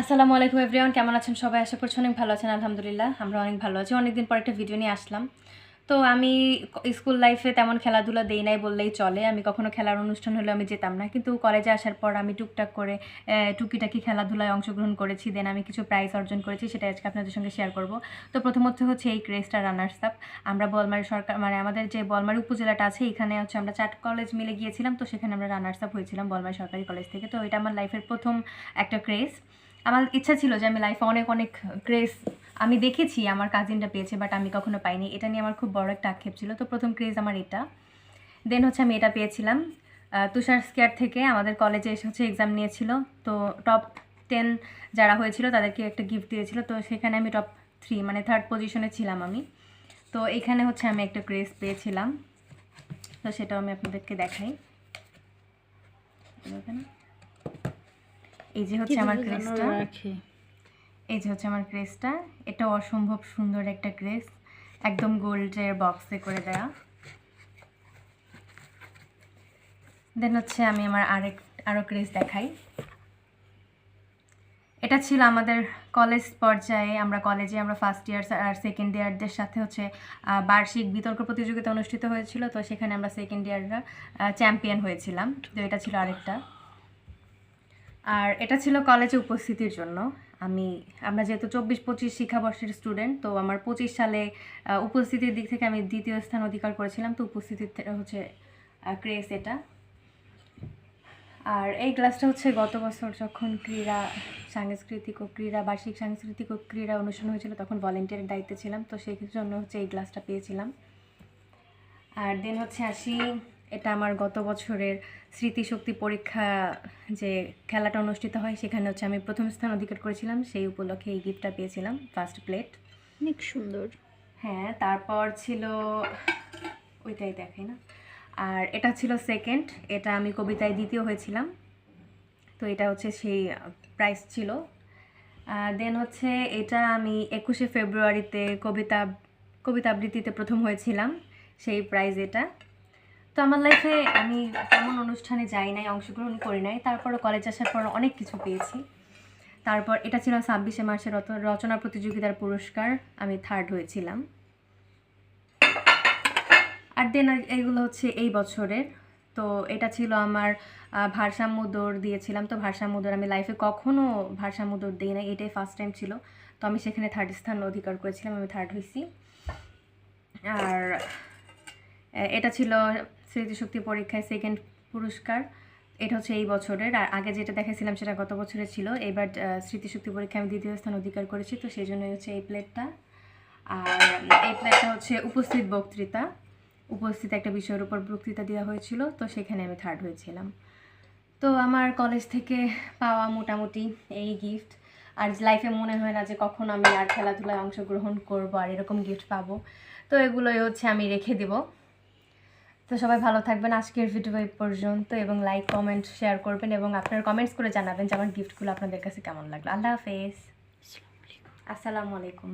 আসসালামু আলাইকুম এভরিওয়ান, কেমন আছেন সবাই? আশা করছি অনেক ভালো আছেন, আলহামদুলিল্লাহ। আমরা অনেক ভালো আছি। অনেকদিন পর একটা ভিডিও নিয়ে আসলাম। তো আমি স্কুল লাইফে তেমন খেলাধুলা দেই নাই বললেই চলে। আমি কখনো খেলার অনুষ্ঠান হলে আমি যেতাম না। কিন্তু কলেজে আসার পর আমি টুকটাক করে টুকিটাকি খেলাধুলায় অংশগ্রহণ করেছি। দেন আমি কিছু প্রাইজ অর্জন করেছি সেটা আজকে আপনাদের সঙ্গে শেয়ার করব। তো প্রথমত হচ্ছে এই ক্রেসটা রানার্স আপ আমরা বলমারি সরকার মানে আমাদের যে বলমারি উপজেলাটা আছে, এখানে হচ্ছে আমরা চার কলেজ মিলে গিয়েছিলাম। তো সেখানে আমরা রানার্স আপ হয়েছিলাম বলমারি সরকারি কলেজ থেকে। তো এটা আমার লাইফের প্রথম একটা ক্রেজ আমার ইচ্ছা ছিল যে আমি লাইফে অনেক অনেক ক্রেজ আমি দেখেছি, আমার কাজিনটা পেয়েছে বাট আমি কখনো পাইনি। এটা নিয়ে আমার খুব বড় একটা আক্ষেপ ছিল। তো প্রথম ক্রেজ আমার এটা। দেন হচ্ছে আমি এটা পেয়েছিলাম। তুষার স্কেয়ার থেকে আমাদের কলেজে এসে হচ্ছে এক্সাম নিয়েছিল। তো টপ টেন যারা হয়েছিল তাদেরকে একটা গিফট দিয়েছিল। তো সেখানে আমি টপ থ্রি মানে থার্ড পজিশনে ছিলাম আমি। তো এখানে হচ্ছে আমি একটা ক্রেজ পেয়েছিলাম। তো সেটাও আমি আপনাদেরকে দেখাই। এই যে হচ্ছে আমার ক্রেজটা রাখে? এই যে হচ্ছে আমার ক্রেসটা। এটা অসম্ভব সুন্দর একটা ক্রেস। একদম গোল্ডের বক্সে করে দেয়া। দেন হচ্ছে আমি আমার আরেক আরও ক্রেস দেখাই। এটা ছিল আমাদের কলেজ পর্যায়ে। আমরা কলেজে আমরা ফার্স্ট ইয়ার আর সেকেন্ড ইয়ারদের সাথে হচ্ছে বার্ষিক বিতর্ক প্রতিযোগিতা অনুষ্ঠিত হয়েছিল। তো সেখানে আমরা সেকেন্ড ইয়াররা চ্যাম্পিয়ন হয়েছিলাম। তো এটা ছিল আরেকটা। আর এটা ছিল কলেজে উপস্থিতির জন্য। আমি, আমরা যেহেতু চব্বিশ, পঁচিশ শিক্ষাবর্ষের স্টুডেন্ট তো আমার পঁচিশ সালে উপস্থিতির দিক থেকে আমি দ্বিতীয় স্থান অধিকার করেছিলাম। তো উপস্থিতির হচ্ছে ক্রেস এটা। আর এই ক্লাসটা হচ্ছে গত বছর যখন ক্রীড়া সাংস্কৃতিক ও ক্রীড়া, বার্ষিক সাংস্কৃতিক ও ক্রীড়া অনুষ্ঠান হয়েছিল, তখন ভলেন্টিয়ারের দায়িত্বে ছিলাম। তো সেই জন্য হচ্ছে এই ক্লাসটা পেয়েছিলাম। আর দেন হচ্ছে আসি এটা আমার গত বছরের স্মৃতিশক্তি পরীক্ষা যে খেলাটা অনুষ্ঠিত হয় সেখানে হচ্ছে আমি প্রথম স্থান অধিকার করেছিলাম। সেই উপলক্ষে এই গিফটটা পেয়েছিলাম ফার্স্ট প্লেট অনেক সুন্দর। হ্যাঁ তারপর ছিল ওইটাই দেখাই না। আর এটা ছিল সেকেন্ড এটা আমি কবিতায় দ্বিতীয় হয়েছিলাম। তো এটা হচ্ছে সেই প্রাইস ছিল। দেন হচ্ছে এটা আমি একুশে ফেব্রুয়ারিতে কবিতা কবিতা আবৃত্তিতে প্রথম হয়েছিলাম সেই প্রাইজ এটা। তো আমার লাইফে আমি তেমন অনুষ্ঠানে যাই নাই, অংশগ্রহণ করি নাই। তারপরও কলেজ আসার পর অনেক কিছু পেয়েছি। তারপর এটা ছিল ছাব্বিশে মার্চের রচনা প্রতিযোগিতার পুরস্কার, আমি থার্ড হয়েছিলাম। আর দেন এগুলো হচ্ছে এই বছরের। তো এটা ছিল আমার ভারসাম্য দৌড় দিয়েছিলাম। তো ভারসাম্য দৌড় আমি লাইফে কখনও ভারসাম্য দৌড় দিই না এটাই ফার্স্ট টাইম ছিল। তো আমি সেখানে থার্ড স্থান অধিকার করেছিলাম, আমি থার্ড হয়েছি আর এটা ছিল স্মৃতিশক্তি পরীক্ষায় সেকেন্ড পুরস্কার। এটা হচ্ছে এই বছরের। আর আগে যেটা দেখেছিলাম সেটা গত বছরে ছিল। এবার স্মৃতিশক্তি পরীক্ষায় আমি দ্বিতীয় স্থান অধিকার করেছি। তো সেই জন্যই হচ্ছে এই প্লেটটা আর এই প্লেটটা হচ্ছে উপস্থিত বক্তৃতা। উপস্থিত একটা বিষয়ের উপর বক্তৃতা দেওয়া হয়েছিল। তো সেখানে আমি থার্ড হয়েছিলাম। তো আমার কলেজ থেকে পাওয়া মোটামুটি এই গিফট আর লাইফে মনে হয় না যে কখন আমি আর খেলাধুলায় অংশগ্রহণ করব আর এরকম গিফট পাবো। তো এগুলোই হচ্ছে আমি রেখে দেব। তো সবাই ভালো থাকবেন আজকের ভিডিও এই পর্যন্ত এবং লাইক কমেন্ট শেয়ার করবেন এবং আপনার কমেন্টস করে জানাবেন যে আমার গিফটগুলো আপনাদের কাছে কেমন লাগল। আল্লাহ হাফেজ। আসসালামু আলাইকুম।